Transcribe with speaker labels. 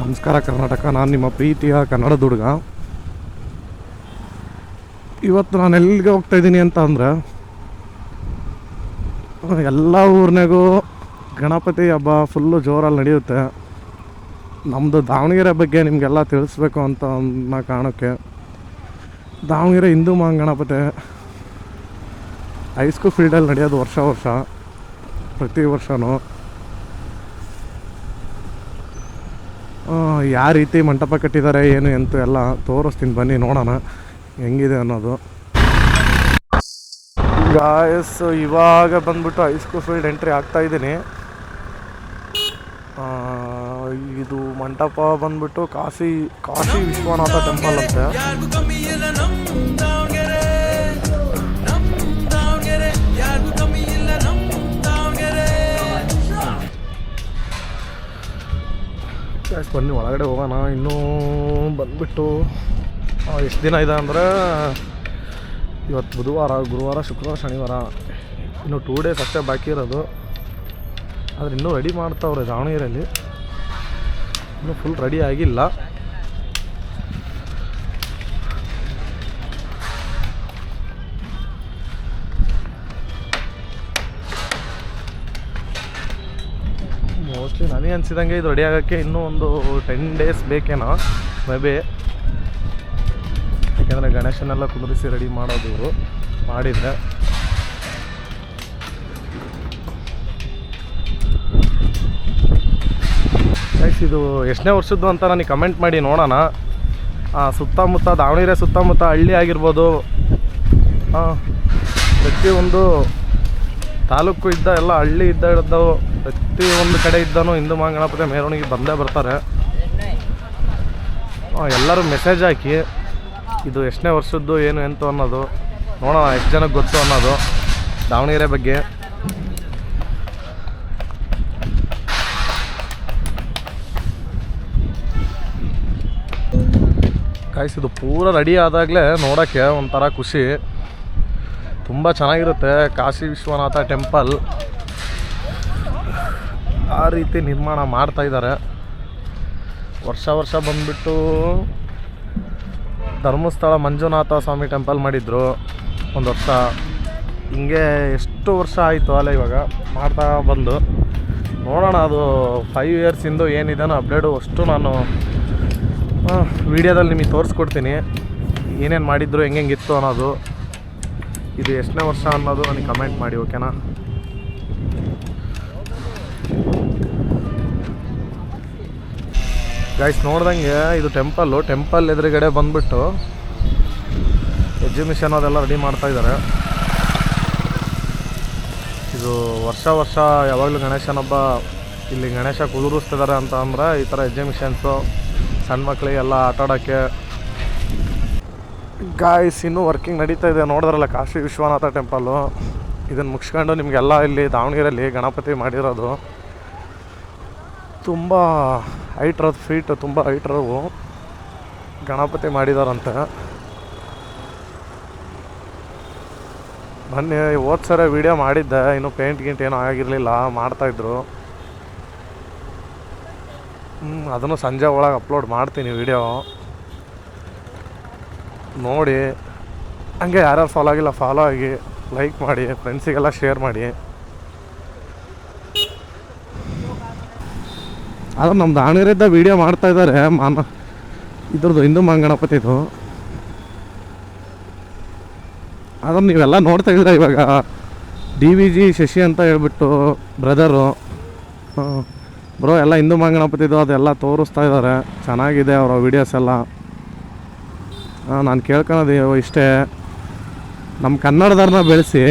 Speaker 1: ನಮಸ್ಕಾರ ಕರ್ನಾಟಕ, ನಾನು ನಿಮ್ಮ ಪ್ರೀತಿಯ ಕನ್ನಡ ಹುಡುಗ ಇವತ್ತು ನಾನು ಎಲ್ಲಿಗೆ ಹೋಗ್ತಾ ಇದ್ದೀನಿ ಅಂತ ಅಂದ್ರೆ, ಎಲ್ಲ ಊರಿನಾಗೂ ಗಣಪತಿ ಹಬ್ಬ ಫುಲ್ಲು ಜೋರಲ್ಲಿ ನಡೆಯುತ್ತೆ. ನಮ್ಮದು ದಾವಣಗೆರೆ ಬಗ್ಗೆ ನಿಮಗೆಲ್ಲ ತಿಳಿಸ್ಬೇಕು ಅಂತ ಅನ್ನೋ ಕಾರಣಕ್ಕೆ, ದಾವಣಗೆರೆ ಹಿಂದೂ ಮಹಾಗಣಪತಿ ಹೈಸ್ಕೂಲ್ ಫೀಲ್ಡಲ್ಲಿ ನಡೆಯೋದು ವರ್ಷ ವರ್ಷ, ಪ್ರತಿ ವರ್ಷವೂ ಯಾವ ರೀತಿ ಮಂಟಪ ಕಟ್ಟಿದ್ದಾರೆ, ಏನು ಎಂತ ಎಲ್ಲ ತೋರಿಸ್ತೀನಿ, ಬನ್ನಿ ನೋಡೋಣ. ಹೆಂಗಿದೆ ಅನ್ನೋದು. ಗಾಯಸ್ ಇವಾಗ ಬಂದ್ಬಿಟ್ಟು ಹೈಸ್ಕೂಲ್ ಫೀಲ್ಡ್ ಎಂಟ್ರಿ ಆಗ್ತಾ ಇದ್ದೀನಿ. ಇದು ಮಂಟಪ ಬಂದ್ಬಿಟ್ಟು ಕಾಶಿ ಕಾಶಿ ವಿಶ್ವನಾಥ ಟೆಂಪಲ್ ಅಂತೆ. ಗೈಸ್ ಬನ್ನಿ, ಒಳಗಡೆ ಹೋಗೋಣ. ಇನ್ನೂ ಬಂದುಬಿಟ್ಟು ಎಷ್ಟು ದಿನ ಇದೆ ಅಂದರೆ, ಇವತ್ತು ಬುಧವಾರ, ಗುರುವಾರ, ಶುಕ್ರವಾರ, ಶನಿವಾರ. ಇನ್ನು ಟೂ ಡೇಸ್ ಅಷ್ಟೇ ಬಾಕಿ ಇರೋದು. ಆದರೆ ಇನ್ನೂ ರೆಡಿ ಮಾಡ್ತಾವ್ರೆ ದಾವಣಗೆರೆಯಲ್ಲಿ ಇನ್ನೂ ಫುಲ್ ರೆಡಿ ಆಗಿಲ್ಲ. ಮೋಸ್ಟ್ಲಿ ನನಗೆ ಅನಿಸಿದಂಗೆ ಇದು ರೆಡಿ ಆಗೋಕ್ಕೆ ಇನ್ನೂ ಒಂದು ಟೆನ್ ಡೇಸ್ ಬೇಕೇನೋ, ಮೇ ಬಿ. ಯಾಕೆಂದರೆ ಗಣೇಶನೆಲ್ಲ ಕುದುರಿಸಿ ರೆಡಿ ಮಾಡೋದು ಮಾಡಿದರೆ. ಆಯ್ತು ಇದು ಎಷ್ಟನೇ ವರ್ಷದ್ದು ಅಂತ ನನಗೆ ಕಮೆಂಟ್ ಮಾಡಿ ನೋಡೋಣ. ಸುತ್ತಮುತ್ತ, ದಾವಣಗೆರೆ ಸುತ್ತಮುತ್ತ ಹಳ್ಳಿ ಆಗಿರ್ಬೋದು ಪ್ರತಿಯೊಂದು ತಾಲೂಕು ಇದ್ದ ಎಲ್ಲ ಹಳ್ಳಿ ಇದ್ದ ಇದ್ದವು ಪ್ರತಿ ಒಂದು ಕಡೆ ಇದ್ದಾನು ಹಿಂದೂ ಮಹಾಗಣಪತಿ ಮೆರವಣಿಗೆ ಬಂದೇ ಬರ್ತಾರೆ. ಎಲ್ಲರೂ ಮೆಸೇಜ್ ಹಾಕಿ, ಇದು ಎಷ್ಟನೇ ವರ್ಷದ್ದು, ಏನು, ಎಂತು ಅನ್ನೋದು ನೋಡೋಣ, ಎಷ್ಟು ಜನಕ್ಕೆ ಗೊತ್ತು ಅನ್ನೋದು, ದಾವಣಗೆರೆ ಬಗ್ಗೆ. ಕಾಯ್ಸ್ ಪೂರ ರೆಡಿ ಆದಾಗಲೇ ನೋಡೋಕ್ಕೆ ಒಂಥರ ಖುಷಿ. ತುಂಬ ಚೆನ್ನಾಗಿರುತ್ತೆ. ಕಾಶಿ ವಿಶ್ವನಾಥ ಟೆಂಪಲ್ ಆ ರೀತಿ ನಿರ್ಮಾಣ ಮಾಡ್ತಾ ಇದ್ದಾರೆ. ವರ್ಷ ವರ್ಷ ಬಂದ್ಬಿಟ್ಟು ಧರ್ಮಸ್ಥಳ ಮಂಜುನಾಥ ಸ್ವಾಮಿ ಟೆಂಪಲ್ ಮಾಡಿದ್ರು ಒಂದು ವರ್ಷ. ಹಿಂಗೆ ಎಷ್ಟು ವರ್ಷ ಆಯಿತು ಅಲ್ಲ ಇವಾಗ ಮಾಡ್ತಾ ಬಂದು. ನೋಡೋಣ ಅದು ಫೈವ್ ಇಯರ್ಸಿಂದು ಏನಿದೆನೋ ಅಪ್ಡೇಟು ಅಷ್ಟು ನಾನು ವಿಡಿಯೋದಲ್ಲಿ ನಿಮಗೆ ತೋರಿಸ್ಕೊಡ್ತೀನಿ. ಏನೇನು ಮಾಡಿದ್ರು, ಹೆಂಗೆಂಗಿತ್ತು ಅನ್ನೋದು. ಇದು ಎಷ್ಟನೇ ವರ್ಷ ಅನ್ನೋದು ನನಗೆ ಕಮೆಂಟ್ ಮಾಡಿ ಓಕೆನಾ ಗೈಸ್ ನೋಡ್ದಂಗೆ ಇದು ಟೆಂಪಲ್ಲು ಟೆಂಪಲ್ ಎದುರುಗಡೆ ಬಂದ್ಬಿಟ್ಟು ಎಕ್ಸಿಬಿಷನ್ ಅದೆಲ್ಲ ರೆಡಿ ಮಾಡ್ತಾ ಇದ್ದಾರೆ ಇದು ವರ್ಷ ವರ್ಷ ಯಾವಾಗಲೂ ಗಣೇಶನ ಹಬ್ಬ, ಇಲ್ಲಿ ಗಣೇಶ ಕುದುರಿಸ್ತಿದ್ದಾರೆ ಅಂತ ಅಂದ್ರೆ ಈ ಥರ ಎಕ್ಸಿಬಿಷನ್ಸು ಸಣ್ಣ ಮಕ್ಕಳಿಗೆಲ್ಲ ಆಟ ಆಡೋಕ್ಕೆ. ಗಾಯ್ಸ್ ಇನ್ನೂ ವರ್ಕಿಂಗ್ ನಡೀತಾ ಇದೆ. ನೋಡಿದ್ರಲ್ಲ, ಕಾಶಿ ವಿಶ್ವನಾಥ ಟೆಂಪಲ್ಲು ಇದನ್ನು ಮುಗಿಸ್ಕೊಂಡು ನಿಮಗೆಲ್ಲ ಇಲ್ಲಿ ದಾವಣಗೆರೆಯಲ್ಲಿ ಗಣಪತಿ ಮಾಡಿರೋದು. ತುಂಬ ಹೈಟ್ ಇರೋದು ಫೀಟ್ ತುಂಬ ಹೈಟ್ರವು ಗಣಪತಿ ಮಾಡಿದಾರಂತೆ. ಬನ್ನಿ, ಹೋದ ಸರ ವೀಡಿಯೋ ಮಾಡಿದ್ದೆ, ಇನ್ನು ಪೇಂಟ್ ಗಿಂಟ್ ಏನೂ ಆಗಿರಲಿಲ್ಲ ಮಾಡ್ತಾಯಿದ್ರು ಅದನ್ನು ಸಂಜೆ ಒಳಗೆ ಅಪ್ಲೋಡ್ ಮಾಡ್ತೀನಿ ವಿಡಿಯೋ ನೋಡಿ, ಹಂಗೆ ಯಾರ್ಯಾರು ಫಾಲೋ ಆಗಿಲ್ಲ ಫಾಲೋ ಆಗಿ ಲೈಕ್ ಮಾಡಿ ಫ್ರೆಂಡ್ಸಿಗೆಲ್ಲ ಶೇರ್ ಮಾಡಿ. ಆದ್ರೆ ನಮ್ಮ ದಾವಣಗೆರೆಯಿಂದ ವಿಡಿಯೋ ಮಾಡ್ತಾ ಇದ್ದಾರೆ ಮಾನ ಇದ್ರದ್ದು ಹಿಂದೂ ಗಣಪತಿದು ಆದ್ರೆ ನೀವೆಲ್ಲ ನೋಡ್ತಾ ಇದ್ದೀರ ಇವಾಗ? ಡಿ ವಿ ಜಿ ಶಶಿ ಅಂತ ಹೇಳ್ಬಿಟ್ಟು ಬ್ರದರು ಬ್ರೋ ಎಲ್ಲ ಹಿಂದೂ ಗಣಪತಿದು ಅದೆಲ್ಲ ತೋರಿಸ್ತಾ ಇದ್ದಾರೆ ಚೆನ್ನಾಗಿದೆ ಅವರ ವಿಡಿಯೋಸ್ ಎಲ್ಲ. ನಾನು ಕೇಳ್ಕೊಳೋದು ಇಷ್ಟೇ. ನಮ್ಮ ಕನ್ನಡದವ್ರನ್ನ ಬೆಳೆಸಿ.